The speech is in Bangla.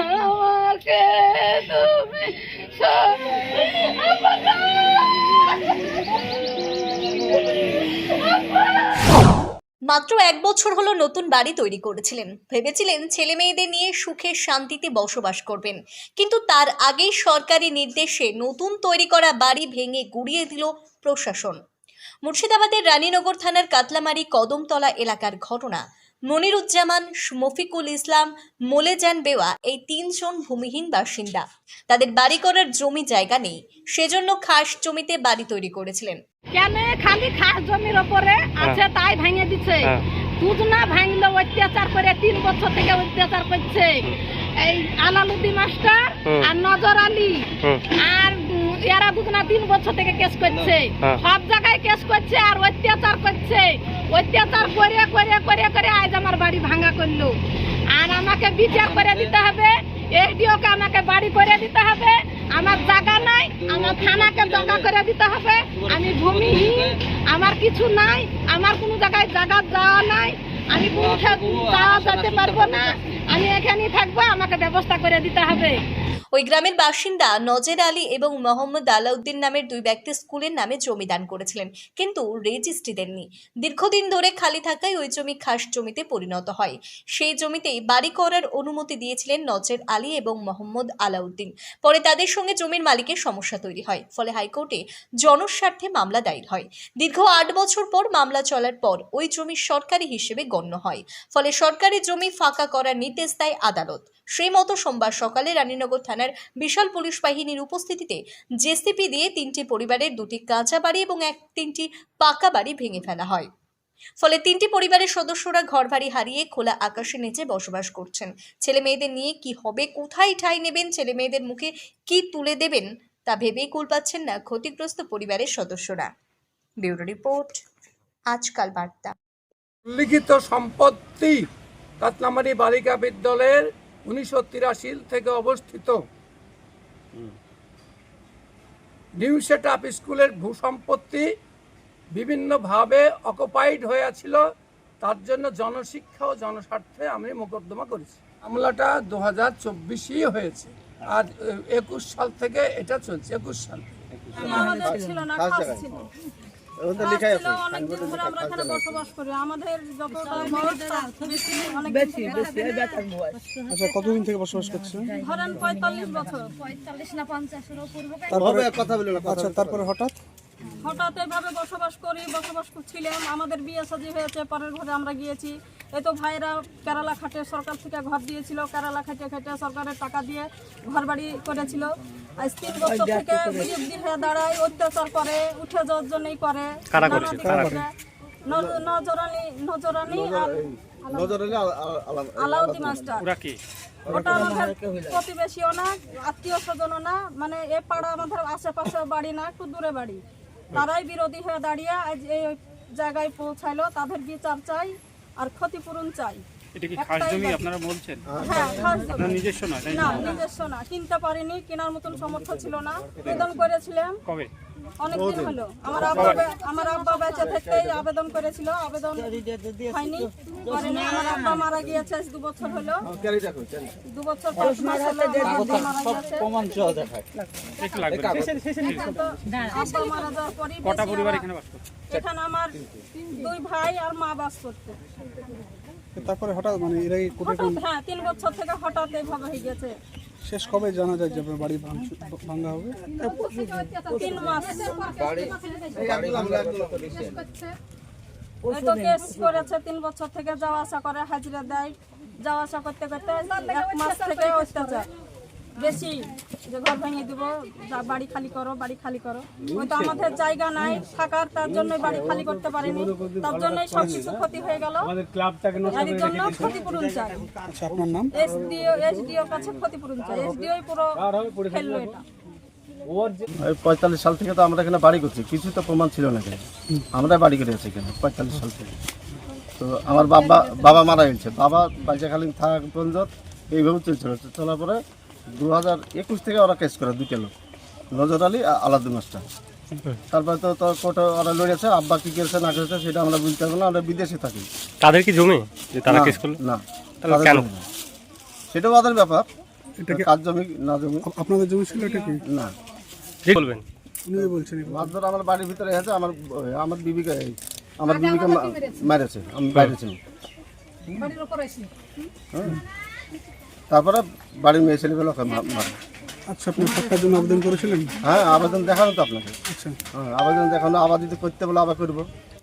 আমাকে তুমি মাত্র এক বছর হলো নতুন বাড়ি তৈরি করেছিলেন। ভেবেছিলেন ছেলে মেয়েদের নিয়ে সুখে শান্তিতে বসবাস করবেন। কিন্তু তার আগেই সরকারি নির্দেশে নতুন তৈরি করা বাড়ি ভেঙে গুড়িয়ে দিল প্রশাসন। মুর্শিদাবাদের রানীনগর থানার কাতলামারি কদমতলা এলাকার ঘটনা মনিরুজ্জামান মফিকুল ইসলাম মোলেজান বেওয়া এই তিনজন ভূমিহীন বাসিন্দা। তাদের বাড়ি করার জমি জায়গা নেই। সেজন্য খাস জমিতে বাড়ি তৈরি করেছিলেন। কেন? খালি খাস জমির ওপরে আছে তাই ভেঙে দিচ্ছে হ্যাঁ। দুধ না ভাঙলো অত্যাচার করে তিন বছর থেকে অত্যাচার করছে। এই আলালুদ্দি মাস্টার আর নজর আলী। আর উম, তিন বছর থেকে কেস করছে। হ্যাঁ। সব জায়গায় কেস করছে আর অত্যাচার করছে। অত্যাচার করে করে করে করে আজ আমার বাড়ি ভাঙা করল। আর আমাকে বিচার করে দিতে হবে এসডিওকে আমাকে বাড়ি করে দিতে হবে আমার জায়গা নাই আমার থানাকে জায়গা করে দিতে হবে আমি ভূমিহীন আমার কিছু নাই আমার কোনো জায়গায় জায়গা যাওয়া নাই আমি কোনো যাওয়া যেতে পারব না। আমি এখানেই থাকব, আমাকে ব্যবস্থা করে দিতে হবে। ওই গ্রামের বাসিন্দা নজর আলী এবং মোহাম্মদ আলাউদ্দিন নামের দুই ব্যক্তি স্কুলের নামে জমি দান করেছিলেন, কিন্তু রেজিস্ট্রি দেননি। দীর্ঘদিন ধরে খালি থাকায় ওই জমি খাস জমিতে পরিণত হয়। সেই জমিতেই বাড়ি করার অনুমতি দিয়েছিলেন নজর আলী এবং মোহাম্মদ আলাউদ্দিন। পরে তাদের সঙ্গে জমির মালিকের সমস্যা তৈরি হয়, ফলে হাইকোর্টে জনস্বার্থে মামলা দায়ের হয়। দীর্ঘ আট বছর পর মামলা চলার পর ওই জমি সরকারি হিসেবে গণ্য হয়, ফলে সরকারি জমি ফাঁকা করার নির্দেশ দেয় আদালত। সেই মতো সোমবার সকালে রানীনগর থানার বিশাল পুলিশ বাহিনীর উপস্থিতিতে জেসিপি দিয়ে তিনটি পরিবারের দুটি কাঁচা বাড়ি এবং এক তিনটি পাকা বাড়ি ভেঙে ফেলা হয়। ফলে তিনটি পরিবারের সদস্যরা ঘরবাড়ি হারিয়ে খোলা আকাশের নিচে বসবাস করছেন। ছেলে মেয়েদের নিয়ে কি হবে, কোথায় ঠাঁই নেবেন ছেলে মেয়েদের মুখে কি তুলে দেবেন তা ভেবেই কুল পাচ্ছেন না ক্ষতিগ্রস্ত পরিবারের সদস্যরা। ব্যুরো রিপোর্ট, আজকাল বার্তা। লিখিত সম্পত্তি কাতলামারি বালিকা বিদ্যালয়ের উনিশশো তিরাশি থেকে অবস্থিত। নিউ সেট আপ স্কুলের ভূসম্পত্তি বিভিন্নভাবে অকুপাইড হয়েছিল তার জন্য জনশিক্ষা ও জনস্বার্থে আমি মোকদ্দমা করেছি। মামলাটা দু হাজার চব্বিশই হয়েছে আর একুশ সাল থেকে এটা চলছে একুশ সাল থেকে। ছিল না আমরা বসবাস করি আমাদের যতটা আচ্ছা কতদিন থেকে বসবাস করছেন? ধরেন পঁয়তাল্লিশ বছর। তারপরে কথা বলে আচ্ছা তারপরে হঠাৎ? হঠাৎ এভাবে বসবাস করি বসবাস করছিলাম। আমাদের বিয়ে সাজি হয়েছে পরের ঘরে আমরা গিয়েছি। এই তো ভাইরা কেরালা খাটে সরকার থেকে ঘর দিয়েছিল কেরালা খাটে খাটে সরকারের টাকা দিয়ে ঘর বাড়ি করেছিল। আজ তিন বছর থেকে বিরুদ্ধে হয়ে দাঁড়ায় অত্যাচার করে উঠে যাওয়ার জন্যই করে। নজরানি নজরানি আর আলাউদ্দিন মাস্টার। ওটা আমাদের প্রতিবেশীও না আত্মীয় স্বজনও না মানে এ পাড়া আমাদের আশেপাশে বাড়ি না একটু দূরে বাড়ি। তারাই বিরোধী হয়ে দাঁড়িয়ে আজ এই জায়গায় পৌঁছাইলো। তাদের বিচার চাই আর ক্ষতিপূরণ চাই। এটা কি খাস জমি আপনারা বলছেন? হ্যাঁ আপনার নিজস্ব তাই না? না নিজস্ব না কিনতে পারিনি কেনার মতন সামর্থ্য ছিল না। আবেদন করেছিলাম। কবে? অনেকদিন হলো। আমার আব্বা আমার আব্বা বেঁচে থাকতেই আবেদন করেছিল আবেদন হয়নি। করেনি আমার আব্বা মারা গিয়েছে দু বছর হলো। দু বছর পাঁচ মাস হলো মারা লাগবে আব্বা মারা যাওয়ার পরই কটা পরিবার এখানে বাস করছে? এখানে আমার দুই ভাই আর মা বাস করতে তারপরে হঠাৎ মানে এরাই কোটে হঠাৎ হ্যাঁ তিন বছর থেকে হঠাৎ এইভাবে হয়ে গেছে। শেষ কবে জানা যায় যে বাড়ি ভাঙা হবে? তিন মাস। এই তো কেস করেছে তিন বছর থেকে যাওয়া আসা করে হাজিরা দেয়। যাওয়া আসা করতে করতে এক মাস থেকে অত্যাচার। বেশি যে ঘর ভেঙে দিব যা বাড়ি খালি করো বাড়ি খালি করো। ওই তো আমাদের জায়গা নাই থাকার তার জন্য বাড়ি খালি করতে পারিনি। তার জন্যই সব কিছু ক্ষতি হয়ে গেল। এর জন্য ক্ষতিপূরণ চাই। আচ্ছা আপনার নাম? এসডিও এসডিও কাছে ক্ষতিপূরণ চাই। এসডিও পুরো ফেলল এটা। ওই পঁয়তাল্লিশ সাল থেকে তো আমরা এখানে বাড়ি করছি কিছু তো প্রমাণ ছিল না এখানে। আমরা বাড়ি করে আছি এখানে পঁয়তাল্লিশ সাল থেকে। তো আমার বাবা বাবা মারা গেছে। বাবা বাইচাখালীন থাকা পর্যন্ত এইভাবে চলছিল। তো চলার পরে দু হাজার একুশ থেকে ওরা কেস করে দুটো লোক নজর আলী আর আলাদুল মাস্টার। তারপরে তো তো কোর্টে ওরা লড়েছে আব্বা কী করেছে না করেছে সেটা আমরা বুঝতে পারব না আমরা বিদেশে থাকি। তাদের কি জমি? যে তারা না, কেস করল? না। তাহলে কেন? সেটাও ওদের ব্যাপার। এটা কি কাজ জমি না জমি? আপ- আপনাদের জমি ছিল এটা কি? না। ঠিক বলবেন। উনি বলছেন এগুলো। আমার বাড়ির ভিতরে আছে আমার আমার বিবিকে আমার বিবিকে মেরেছে আমি বাইরে ছিলাম। হ্যাঁ। তারপরে বাড়ির মেয়ে ছেলেগুলো ওকে মারে আচ্ছা আপনি সরকার জন্য আবেদন করেছিলেন? হ্যাঁ আবেদন দেখানো তো আপনাকে। আচ্ছা। হ্যাঁ আবেদন দেখানো আবার যদি করতে বলে আবার করব।